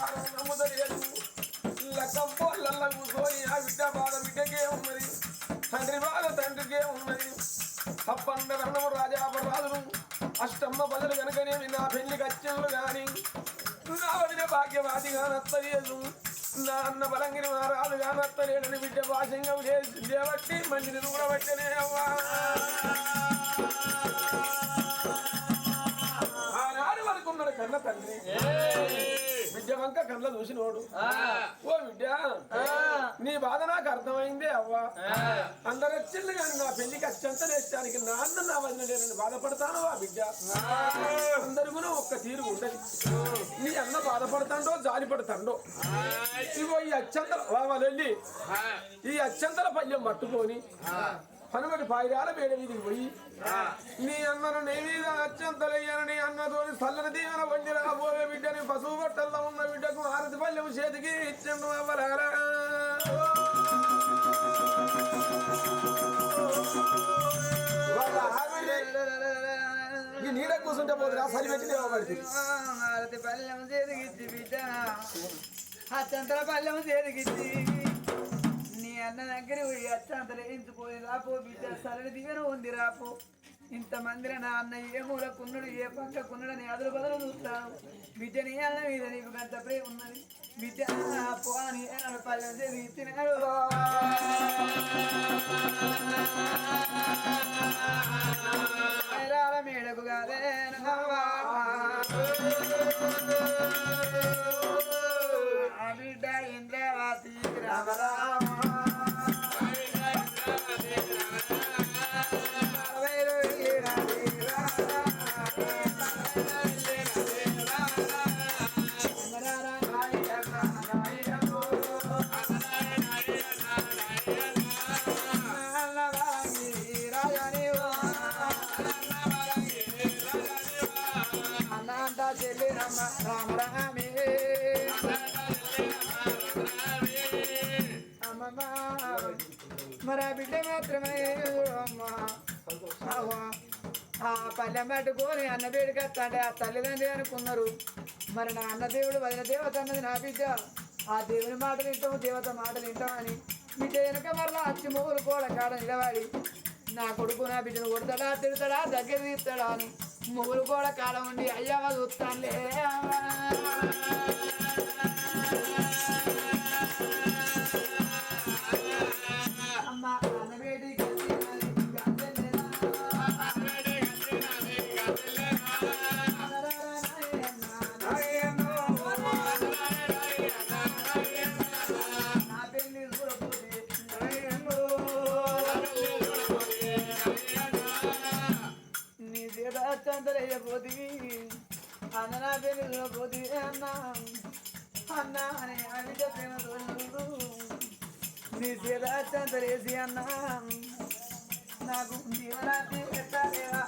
బాధ నమ్ముతలేదు లక్కంపోళ్ళల్లో కూర్చొని ఆ బిడ్డ బాధ బిడ్డకే ఉన్నది తండ్రి. బాధ తండ్రికే ఉన్నది అప్పన్న రణము రాజాపరాజులు అష్టమ్మ బదులు కనుకనేమి నా పెళ్ళికి అచ్చలు కానీ నా వదిన భాగ్యవాదిగా నత్తలేదు నా అన్న బలంగిని మహారాజుగా నత్తలేడని బిడ్డ భాషంగా లేవట్టి మందిని దూరబట్టనే అవ్వా ఆనాడు వరకున్నాడు కన్న తండ్రి వంక కళ్ళ చూసినోడు ఓ బిడ్డ నీ బాధ నాకు అర్థమైందే అవ్వా. అందరు వచ్చింది కానీ నా పెళ్ళికి అత్యంత నేర్చడానికి నాన్న నా వదిన లేరని బాధపడతాను ఆ బిడ్డ అందరు కూడా ఒక్క తీరు ఉండదు నీ అన్న బాధపడతాండో జాలి పడతాండో. ఇగో ఈ అత్యంత వెళ్ళి. ఈ అత్యంతల పల్లెం పట్టుకొని పనుమటి పాయిరాల మేడ మీదకి పోయి నీ అన్నను నీ మీద అత్యంతలయ్యాను నీ అన్నతోని చల్లని దీవెన వండి రాబోయే బిడ్డని పశువు బట్టల్లో ఉన్న బిడ్డకు ఆరతి పల్లెం చేతికి ఇచ్చిండు అవ్వలారా. ఈ నీడ కూర్చుంటే పోతురా సరి పెట్టి లేవబడి భారతి పల్లెం చేరిగిచ్చి బిడ్డ. చంద్ర పల్లెం చేరిగిచ్చి నీ అన్న దగ్గర పోయి అచ్చంతలు ఎంచుకోని రాపో బిడ్డ సరళి దిగన ఉంది రాపో ఇంతమందిలో నా అన్న ఏ మూలకున్నాడు ఏ పక్కకున్నాడు అని అదులు బదులు చూస్తాను బిడ్డని అన్న మీద నీకు గంట ప్రేమ ఉన్నది. బిడ్డ పో అని పల్లె పల్లెం అన్నంట చెల్లి రమ్మ రామ రామే. అమ్మమ్మ మరి ఆ బిడ్డ మాత్రమే. అమ్మ ఆ పల్లె మట్టుకొని అన్న వేడికి వస్తాంటే ఆ తల్లిదండ్రి అనుకున్నారు. మరి నా అన్న దేవుడు వదిన దేవత అన్నది నా బిడ్డ. ఆ దేవుని మాటలు వింటాము దేవత మాటలు వింటామని. బిడ్డ వెనక మరలా అచ్చి మొగులు కూడా కాడ నిలబడి నా కొడుకు నా బిడ్డను కొడతాడా తిడతాడా దగ్గర తీస్తాడా అని మొగులు కూడా కాలం ఉండి అయ్యావా చూస్తానులే అని ప్రేమ నీ చేత చందరేసి నాకు దీవరాత్రి పెట్టాలేవా?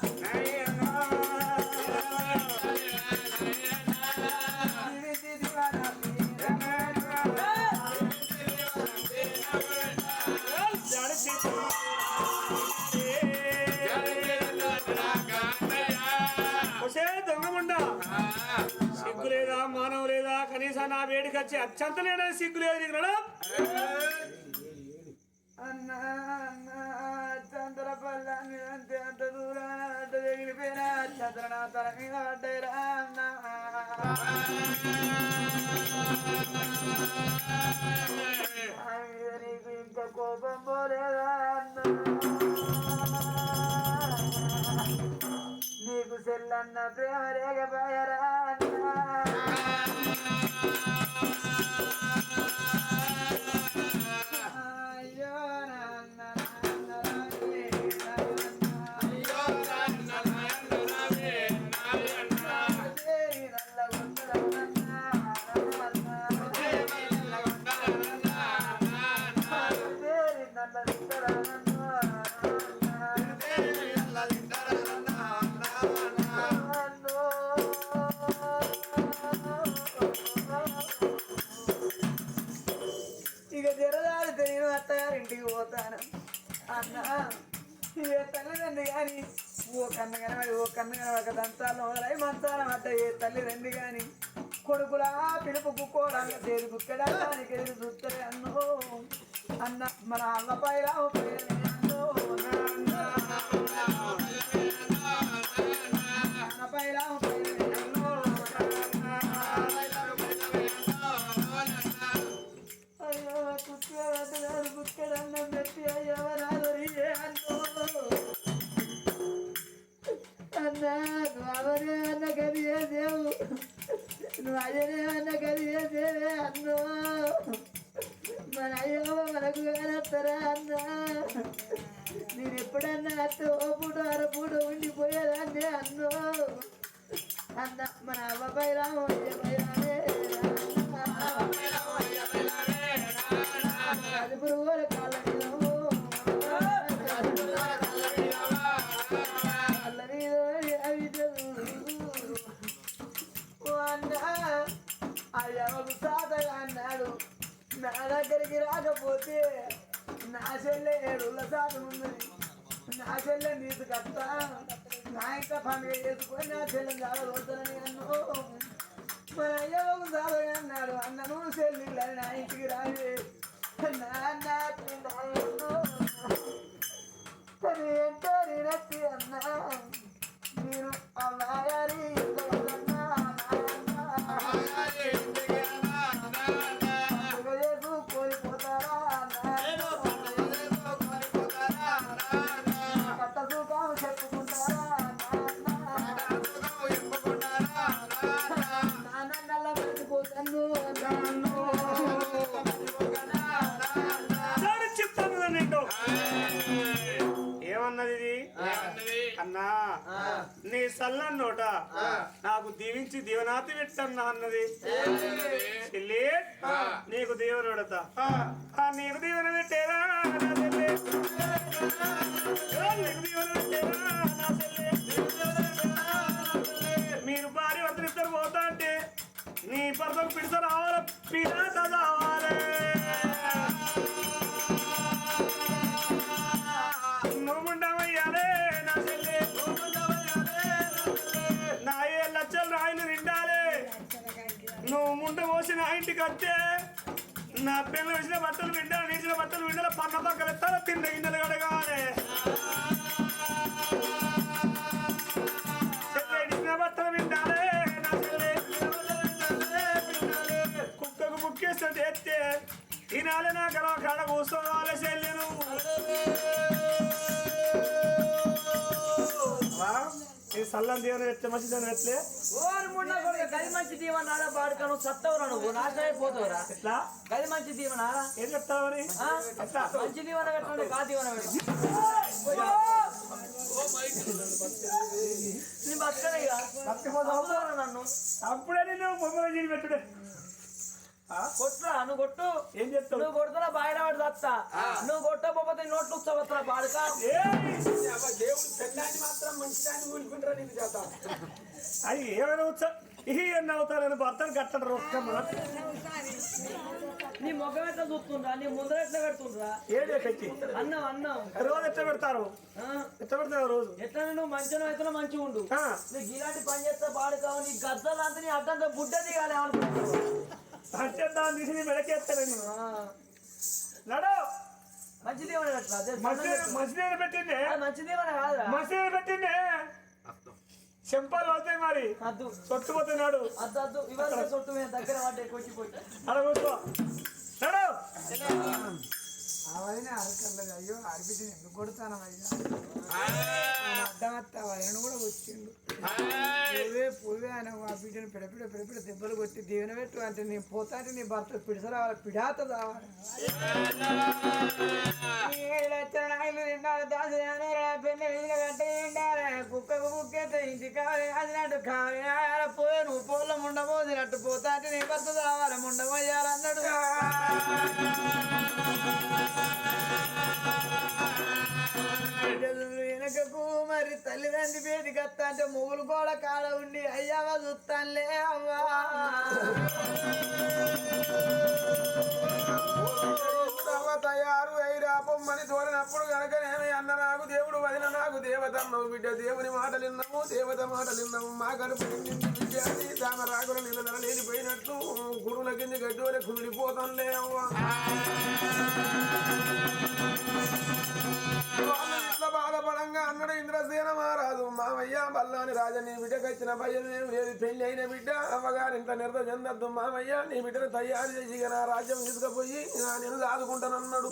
నా వేడికి వచ్చి అత్యంత లేదా సిగ్గు లేదు నీకు నడు. అన్న అన్న అంతే అంత దూరం అడ్డ తగిలిపోయినా చంద్ర తల మీద పడ్డాయిరా అన్న. నీకు ఇంకా కోపం పోలేదా అన్న? నీకు సెల్లన్న ప్రేమ లేకపోయారా అన్న? తల్లి కానీ కొడుకులా పిలుపుకు కుక్కోడానికి చేరు కుక్కడానికి ఎదురు చూస్తే అన్నో. అన్న మన అన్నపై రావు నువ్వు అయ్యనే అన్నో మన అయ్యో మనకు కానత్తరా అన్నా? నేను ఎప్పుడన్నా అత్త ఓ పూట అర పూట ఉండిపోయేదాన్ని అన్నో? అన్న మన చెల్లె ఏడుళ్ళ నా చెల్లె నీకు కట్ట నా ఇంట పండుగ చేసుకొని నా చెల్లెని జాగ్రత్తని అన్ను అన్నాడు అన్నను చెల్లి నా ఇంటికి రావే నాన్న తను ఏంటో నేనచ్చి అన్నా నేను అమ్మాయారి నీ సల్లని నోట నాకు దీవించి దీవనాతి పెట్టన్నా అన్నది. నీకు దీవెన పెడతా. ఆ, నీకు దీవెన పెట్టేరా నీకు దీవెన పెట్టేరా మీరు భార్య ఇద్దరు పోతా అంటే నీ భర్తకు పిడిస రావాలి? పిడాత పోసి నా పిల్లలు వేసిన బట్టలు విండాలి నేసిన బట్టలు విండాలి పక్క పక్కల తల తిన్న గిన్నెలు కడగాలి. బట్టలు విండాలి కుక్కకు ముక్కేస్తే చేస్తే ఈనాడు నా కడ కాడ కూర్చోవాలి చెల్లి నువ్వు ఈ సల్లం దేవుని ఎట్లే? ఓరి ముండ కొడుకు గది మంచి దీవెన రాదా బాడుకను సత్తవురా నువ్వు నాశనం అయిపోతావురా. ఎట్లా? గది మంచి దీవెన ఏం చెప్తావని ఆ? ఎట్లా? మంచి దీవెన పెట్టండి కా దీవెన పెట్టి. నీ చంపుతావురా నన్ను అప్పుడే నేను బొమ్మలు చేసి పెట్టుడే. కొట్టురా నువ్వు కొట్టు. ఏం చెప్తావు నువ్వు కొడుతున్నా బాయిల పడి చస్తా నువ్వు కొట్టకపోతే నోట్లు ఉత్సవత్తురా బాడుక ఏయ్! దేవుడు పెళ్ళాన్ని మాత్రం మంచిదాన్ని ఊరుకుంటారా నీకు అది ఏమైనా వచ్చా ఇహి ఎన్ని అవుతారని భర్తను కట్టడు ఒక్క మాట నీ ముఖం ఎట్లా చూస్తుండ్రా? నీ ముందర ఎట్లా పెడుతుండ్రా? ఏడే పెట్టి? అన్నం అన్నం. రోజు ఎట్లా పెడతారు? ఎట్లా పెడతారు రోజు? ఎట్లా నువ్వు మంచిగా అయితే మంచిగా ఉండు. ఆ, నీకు ఇలాంటి పని చేస్తే బాడుకావు నీ గద్దలంతా నీ అడ్డంతో బుడ్డ దిగాలి అనుకుంటున్నావు. అంటే దాన్ని తీసి నీ మెడకేస్తాను నేను ఆ. నడు మంచిది మంచిది ఏమన్నా కాదురా. మసీదు పెట్టిండే చెంపాలు అవుతాయి మరి. అద్దు. సొట్టుపోతే నాడు. అద్దు అద్దు. ఇవాళ సొట్టు మీద దగ్గర పడ్డే కొట్టిపోయి. అలా కూర్చో. నడు. అవన్నీ అరకల్లగా అయ్యో ఆడిపిచ్చి ఎందుకు కొడతాను అయ్యా? ఆయన కూడా వచ్చిండు. పువ్వే పువ్వే ఆయన ఆ బిడ్డను పిడపిడ పిడపిడ దెబ్బలు కొట్టి దీవెన పెట్టు అంటే నేను పోతా అంటే నీ భర్త పిడిస రావాలి? పిడాత రావాలి కుక్కకు కుక్కేస్తే ఇంటికి కావాలి అదినట్టు కావాలి పోయి నువ్వు పోల ముండబోదినట్టు పోతా అంటే నీ భర్త రావాలి? ముండమయ్యాలన్నాడు బిడ్డలు వెనకకు మరి తల్లిదండ్రి పేరుకి వస్తా అంటే మొగులు కూడా కాడ ఉండి అయ్యావా చూస్తానులే అవ్వా. తయారు అయిరా పొమ్మని తోలినప్పుడు కనుకనేమి అన్న నాకు దేవుడు వదిన నాకు దేవత బిడ్డ దేవుని మాటలిన్నాము దేవత మాటలిన్నాము మా కడుపు విద్యార్థి బిడ్డ అని తామ రాకుల నిలదల లేనిపోయినట్లు గురువుల కింద గడ్డి వరకు కుమిలిపోతాంలే అవ్వ. మామయ్య రాజా నీ బిడ్డకు వచ్చిన భయం ఏం లేదు పెళ్ళి అయిన బిడ్డ? అమ్మగారు ఇంత నిర్ద చెందద్దు మామయ్య నీ బిడ్డను తయారు చేసి నా రాజ్యం తీసుకుపోయి నా నేను దాదుకుంటానన్నాడు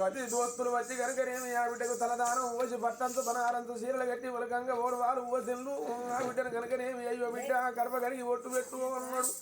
వచ్చి దోస్తులు వచ్చి కనుక ఆ బిడ్డకు తలదానం ఓసి బట్టంతో బనారంతో చీరలు కట్టి ఉలకంగా ఓడు వారు ఓసిల్లు ఆ బిడ్డను గనకనేమి అయ్యో బిడ్డ కడప కడిగి ఒట్టు పెట్టు అన్నాడు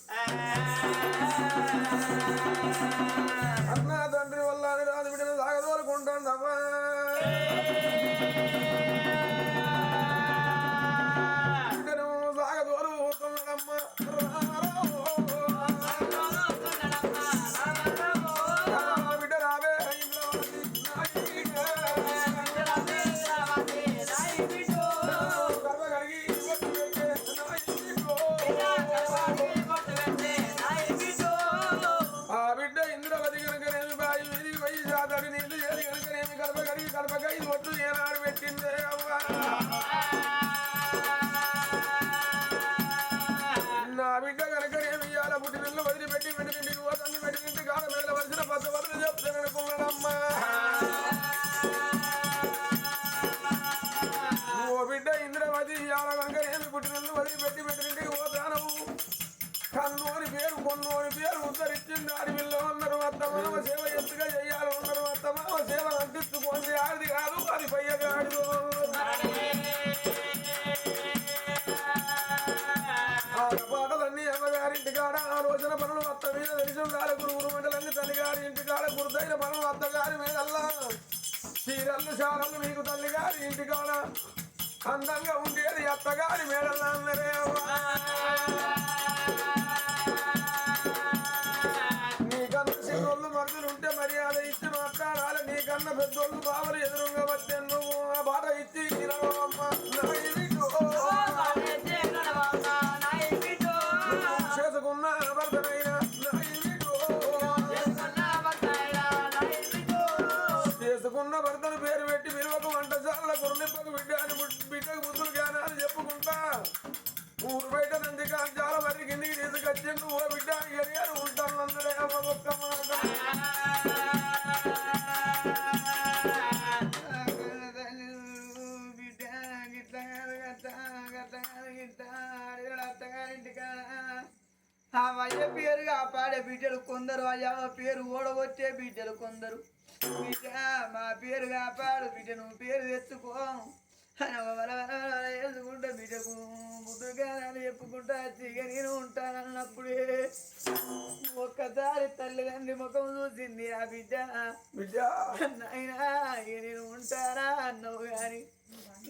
ఐదు ఒట్లు ఏనాడు పెట్టిందే ఆ పనులు అత్త మీద తెలిసిన ఉండాలి గురువురు మండలన్నీ తల్లిగారి ఇంటి కాడ గురుదైన పనులు అత్తగారి మీదల్లా. చీరలు శారలు మీకు తల్లిగారి ఇంటి కాడ అందంగా ఉండేది అత్తగారి మేడల్లా అన్నరే నీకన్నా చిన్నోళ్ళు మరుదులు ఉంటే మర్యాద ఇచ్చి మాట్లాడాలి. నీకన్నా పెద్దోళ్ళు బావలు ఎదురుగా వచ్చే నువ్వు ఆ బాట ఇచ్చి ఇరవమ్మ ఆ అయ్య పేరు కాపాడే బిడ్డలు కొందరు అయ్యా పేరు ఓడగొట్టే బిడ్డలు కొందరు. బిడ్డ మా పేరు కాపాడు బిడ్డ నువ్వు పేరు తెచ్చుకో వేసుకుంటా బిడ్డకు ముద్దుగా చెప్పుకుంటా చిగ నేను ఉంటానన్నప్పుడే ఒక్కసారి తల్లిదండ్రి ముఖం చూసింది ఆ బిడ్డ. బిడ్డ. నాయనా నేను ఉంటానా అన్నావు గాని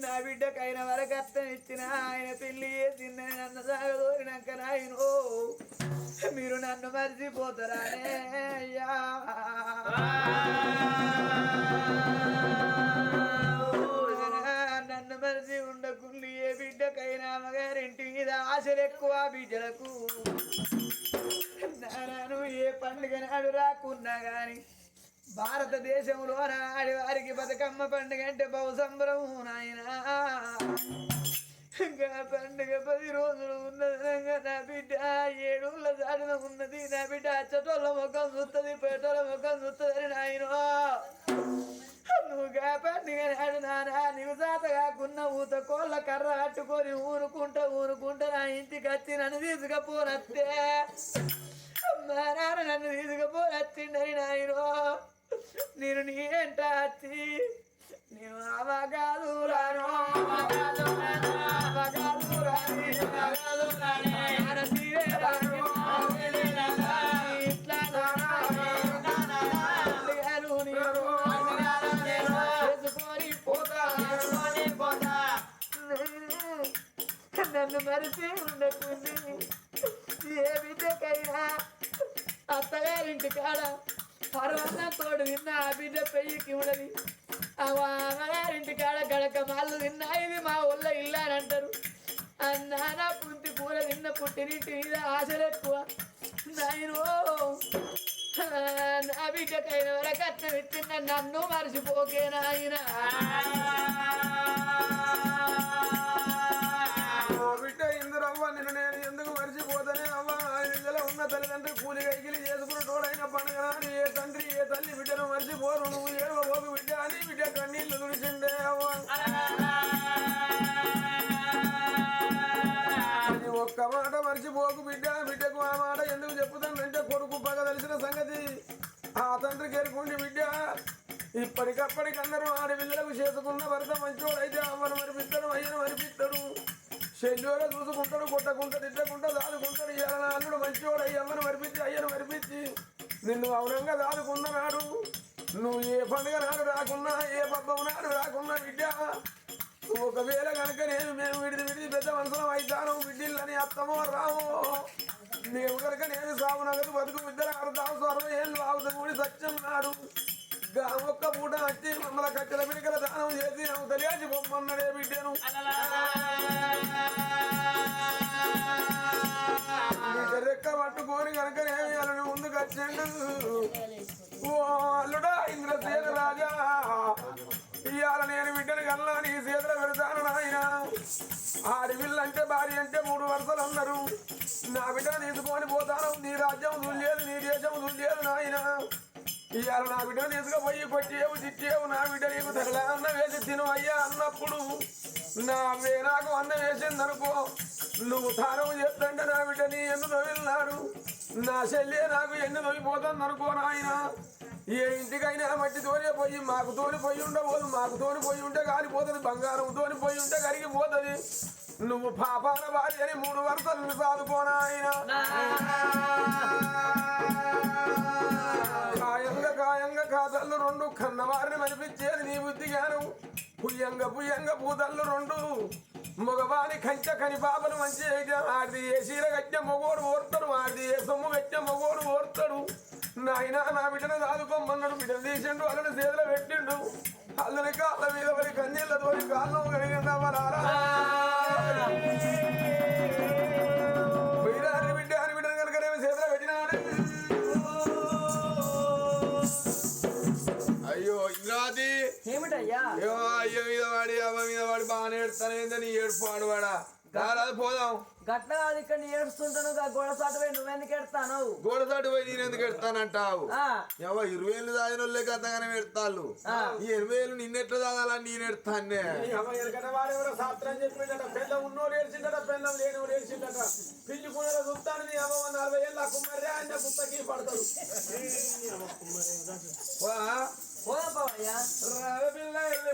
నా బిడ్డకైన వరకు అర్థం ఇచ్చిన ఆయన పెళ్ళి చేసింది నన్ను సాగదోరినాక నాయనో మీరు నన్ను మర్చిపోతారానే అయ్యా. ఆశలు ఎక్కువ బిడ్డలకు. నాను ఏ పండుగ నాడు రాకున్నా కానీ భారతదేశంలో నాడి వారికి బతుకమ్మ పండుగ అంటే బహు సంబరము నాయన. ఇంకా పండుగ పది రోజులు ఉన్నదనంగా నా బిడ్డ ఏడుళ్ళ దాడిన ఉన్నది. నా బిడ్డ అచ్చటోళ్ళ ముఖం చూస్తుంది పేటోళ్ళ ముఖం చూస్తుంది నాయన. నువ్వు పండుగ నానా నీవు జాత కాకున్న ఊత కోళ్ళ కర్ర అట్టుకొని ఊరుకుంటా ఊరుకుంటా నా ఇంటికి వచ్చి నన్ను తీసుకపోనత్తే. మా నాన్న నన్ను తీసుకుపోరచ్చిండని నాయనో. నేను నీ ఎంట వచ్చి నేను అవగాదు రాను అవగాదు రాను, అవగాదు రాని, నన్ను మరిచి ఉండకుంది ఏ బిడ్డకైనా అత్తగారింటి కాడ పర్వన్న తోడు తిన్న ఆ బిడ్డ పెయ్యికి ఉండదు ఆ అమ్మగారింటి కాడ గడక మాళ్ళు తిన్నా ఇది మా ఊళ్ళో ఇల్లు అని అంటారు ఆ నాన్న పుంతి కూర తిన్న పుట్టినింటి మీద ఆశలు ఎక్కువ నాయను నా బిడ్డకైన వరకు అత్తం విత్తిన నన్ను మర్చిపోకే నాయన తల్లిదండ్రి కూలి కైకిలి చేసుకున్నటోడైన పండుగ నాడు ఏ తండ్రి ఏ తల్లి బిడ్డను మర్చిపోరు నువ్వు ఏడవ బిడ్డ అని బిడ్డ కన్నీళ్ళు తుడిచిండే ఒక్క మాట మర్చిపోకు బిడ్డ బిడ్డకు ఆ మాట ఎందుకు చెప్పుతానంటే కొడుకు పగ తెలిసిన సంగతి. ఆ తండ్రి కేరుకుండి బిడ్డ ఇప్పటికప్పటికన్నారు ఆడపిల్లలకు చేసుకున్న భర్త మంచోడైతే అయితే అమ్మను మరిపిస్తాడు అయ్యను మరిపిస్తాడు శల్యోలో చూసుకుంటాడు కొట్టకుంటాడు తిట్టకుండా దాదుకుంటాడు ఇవాళ అల్లుడు మంచివాడు అయ్యమ్మను మరిపించి అయ్యను మరిపించి. నిన్ను అవునంగా దాదుకున్నాడు నువ్వు ఏ పండుగ నాడు రాకున్నా ఏ పబ్బం నాడు రాకున్నా బిడ్డ ఒకవేళ కనుక నేను మేము విడిది విడిది పెద్ద మనసులో అవుతాను బిడ్డిల్లని అత్తమో రామో మేము కనుక నేను అంటే భార్య అంటే మూడు వరుసలు అన్నారు నా బిడ్డ తీసుకొని పోతాను. నీ రాజ్యం దుల్లేదు నీ దేశం దుల్లేదు నాయన. ఇవాళ నా బిడ్డను తీసుకుపోయి కొట్టేవు తిట్టేవు నా బిడ్డ నీకు తగల అన్న వేసి తిను అయ్యా అన్నప్పుడు. నా వే నాకు అన్న వేసింది అనుకో నువ్వు తానం చెప్తంటే నా బిడ్డ నీ ఎన్ను తొలిన్నాడు నా చెల్లి నాకు ఎన్ని తొలిపోతుంది అనుకో నాయన. ఏ ఇంటికైనా మట్టి తోనే పోయి మాకు తోని పోయి ఉండబోదు మాకు తోని పోయి ఉంటే కాలిపోతుంది బంగారం తోని పోయి ఉంటే కరిగిపోతుంది. నువ్వు పాపాల భార్య అని మూడు వరుసలు సాదుకోనాయన అనిపించేది నీ బుద్ధి జ్ఞానం పుయ్యంగ పుయ్యంగ పూతళ్ళు రెండు. మగవాని కంచె కని బాబను మంచి ఆడిది. ఏ చీర కట్టే మొగోడు ఓర్తాడు ఆడిది ఏ సొమ్ము కట్టే మొగోడు ఓర్తాడు. నాయన నా బిడ్డను దాదుకోమన్నాడు బిడ్డను తీసిండు అల్లుడు చేతిలో పెట్టిండు. అల్లుని కాళ్ళ మీద పడి కన్నీళ్ళతో కాళ్ళం కలిగిందా మరారా అయ్యో ఇంద్రాది ఏమిటయ్యా అయ్యో మీద వాడి అవ్వ మీద వాడి బాగానే ఏడుపు ఆడవాడా రారాదు పోదాం. గట్ల కాదు ఇక్కడ నీ ఏడుస్తుంటాను ఆ గోడ సాటు పోయి నువ్వెందుకు ఎడతాను గోడ పోయి నేను ఎందుకు ఎడతానంటావు ఎవ ఇరవై ఏళ్ళు దాగిన వాళ్ళే అంతగానే పెడతాళ్ళు ఈ ఎనభై ఏళ్ళు నిన్నెట్లా దాగాలని నేను ఎడతానే అమ్మ వాడెవరో శాస్త్రం పెళ్ళం ఉన్నోడు పెళ్ళం లేనివాడు పిల్లి కూడా చూస్తాను నీ అమ్మ నలభై ఏళ్ళ ఆయన పడతాడు. పోదాం పవయ్యా పిల్ల వెళ్ళి